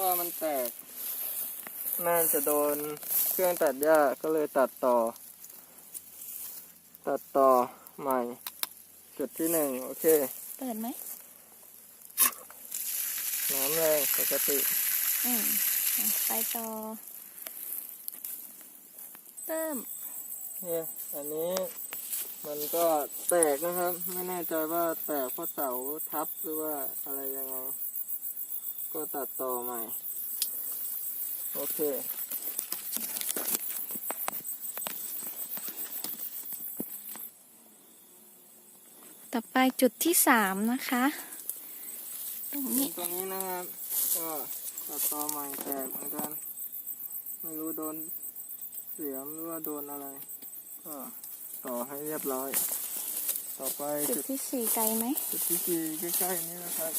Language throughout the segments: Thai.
ว่ามันแตก น่าจะโดนเครื่องตัดหญ้าก็เลยตัดต่อ ตัดต่อใหม่ จุดที่หนึ่งโอเค เปิดไหม น้ำแรงปกติ อืมอะไปต่อ เริ่ม เนี่ยอันนี้มันก็แตกนะครับ ไม่แน่ใจว่าแตกเพราะเสาทับหรือว่าอะไรยังไง ก็ตัดต่อใหม่ โอเค ต่อไปจุดที่สามนะคะ ตรงนี้ตรงนี้นะครับ ก็ตัดต่อใหม่แตกเหมือนกัน ไม่รู้โดนเสียมหรือว่าโดนอะไร ก็ต่อให้เรียบร้อย ต่อไปจุดจุดที่สี่ไกลไหม จุดที่สี่ใกล้ๆนี้นะครับ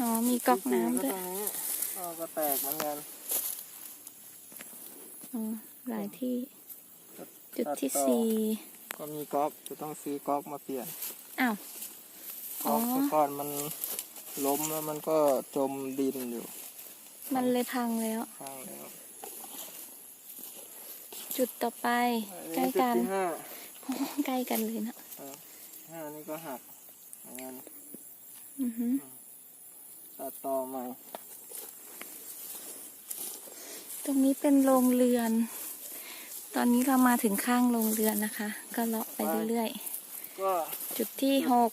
อ๋อ มีก๊อกน้ำด้วยตรงนี้ก็ก็แตกเหมือนกันอ๋อหลายที่ จุดที่ตัต่อสี่ก็มีก๊อกจะต้องซื้อก๊อกมาเปลี่ยนอ้าวอ๋ก๊ออกแต่ก่อนมันล้มแล้วมันก็จมดินอยู่ มันเลยพังแล้วข้างแล้ว จุดต่อไปใกล้จุดกันที่ห้าใกล้กันเลยนะเออห้านี่ก็หักเหมือนกันอือหือ ตัดต่อใหม่ ตรงนี้เป็นโรงเรือน ตอนนี้เรามาถึงข้างโรงเรือนนะคะ ก็เลาะไปเรื่อยก็ๆ จุดที่หก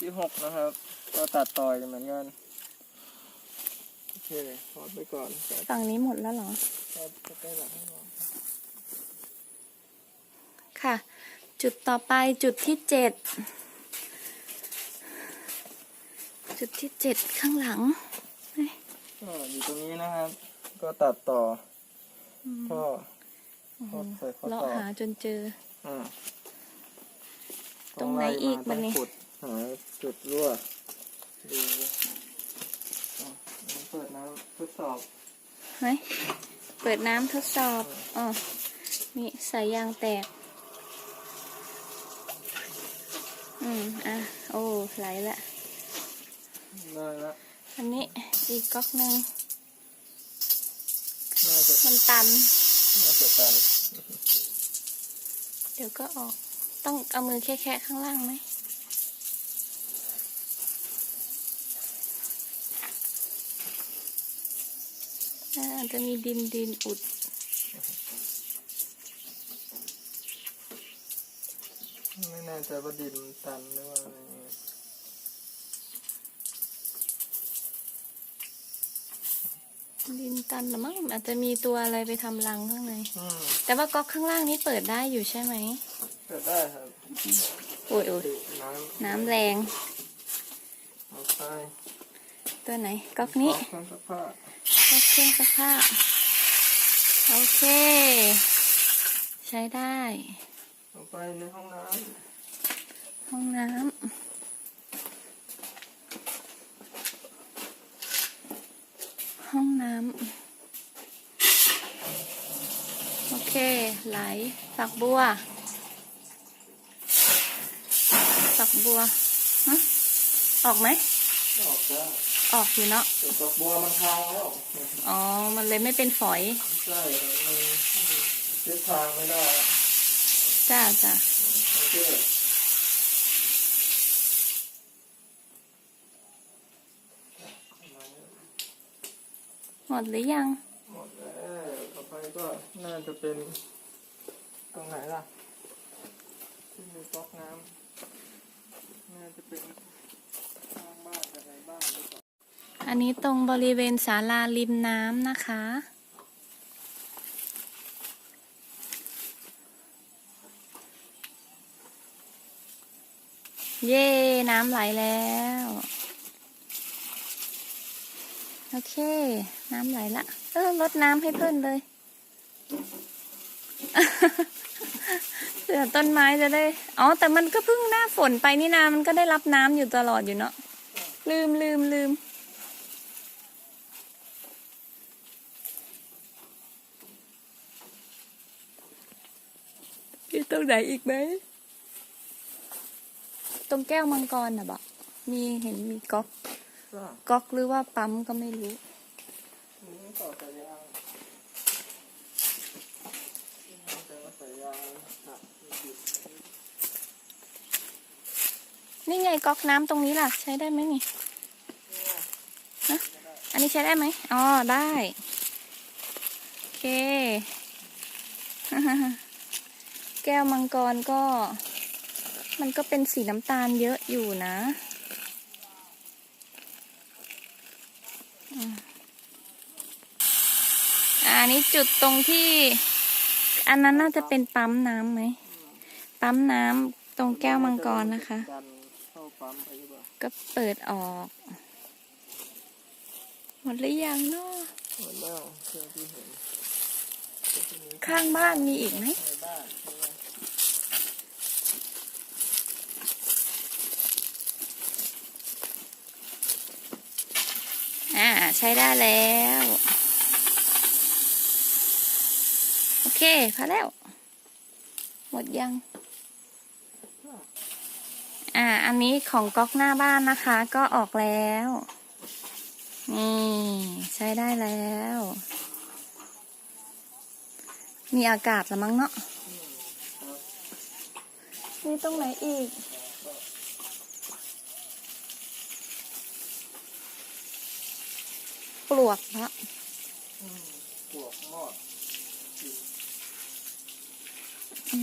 ที่หกนะครับ ก็ตัดต่อยเหมือนกันโอเคพอดไปก่อนแต่ฝั่งนี้หมดแล้วเหรอจะใกล้หลังให้น้องค่ะ จุดต่อไปจุดที่เจ็ด จุดที่เจ็ดข้างหลังเฮ้ยก็อยู่ตรงนี้นะครับ ก็ตัดต่ออืมท่อโอ้โหท่อใส่ข้อเลาะต่อหาจนเจออ่าตรงไหนอีกต้บัดนี้ขุดหาจุดรั่วดูอะอันนี้เปิดน้ำทดสอบเฮ้ยเปิดน้ำทดสอบอ๋อนี่สายยางแตก อืม อะ โอ้ไหลละ ได้ละอันนี้อีกก๊อกหนึ่งน่าจะมันตัน น่าจะตันเดี๋ยวก็ออก ต้องเอามือแค่ๆข้างล่างไหมอ่าจะมีดินดินอุด ไม่แน่ใจว่าดินตันหรือว่าอะไรเงี้ย ดินตันหรือมั้งอาจจะมีตัวอะไรไปทำรังข้างใน อืมแต่ว่าก๊อกข้างล่างนี้เปิดได้อยู่ใช่ไหมเปิดได้ครับโอ้ยโอ้ยติดน้ำน้ำแรงเอาไปตัวไหนก๊อกนี้เอาเครื่องซักผ้าก๊อกเครื่องซักผ้าโอเค ใช้ได้เอาไปในห้องน้ห้องน้ำ ห้องน้ำ โอเค ไหลฝักบัว ฝักบัวฮะออกไหมำออกได้ออกอยู่เนาะแต่ดอกบัวมันทางแล้ว อ๋อ มันเลยไม่เป็นฝอย ใช่ครับมันทิศทางไม่ได้ จ้าจ้ามันก็ หมดหรือยัง หมดแล้วต่อไปก็น่าจะเป็นตรงไหนล่ะ ที่มีก๊อกน้ำน่าจะเป็นข้างบ้านอะไรบ้านหรือเปล่าอันนี้ตรงบริเวณศาลาริมน้ำนะคะ เย่น้ำไหลแล้ว โอเค น้ำไหลละ เออลดน้ำให้เพื่อนเลยเผื่อต้นไม้จะได้ อ๋อ แต่มันก็เพิ่งหน้าฝนไปนี่นา มันก็ได้รับน้ำอยู่ตลอดอยู่เนาะ ลืมลืมลืม มีตรงไหนอีกไหม ตรงแก้วมังกรน่ะบอกมีเห็นมีก๊อก ก๊อกหรือว่าปั๊มก็ไม่รู้นี่ต่อสายยางนี่ไงก๊อกน้ำตรงนี้ล่ะ ใช้ได้ไหมนี่นี่ยอันนี้ใช้ได้ไหมอ๋อ ได้ โอเค แก้วมังกรก็ มันก็เป็นสีน้ำตาลเยอะอยู่นะอืมอะอั นนี้จุดตรงที่ อันนั้นน่าจะเป็นปั๊มน้ำไหม ปั๊มน้ำตรงแก้วมังกรนะคะ ก็เปิดออก หมดหรือยังเนาะข้างบ้านมีอีกไหมอ่า ใช้ได้แล้ว โอ เคพอแล้ว หมดยัง อ่า อันนี้ของก๊อกหน้าบ้านนะคะ ก็ออกแล้ว นี่ ใช้ได้แล้ว มีอากาศละมั้งเนาะมีตรงไหนอีกปลวกละปลวกมอด อื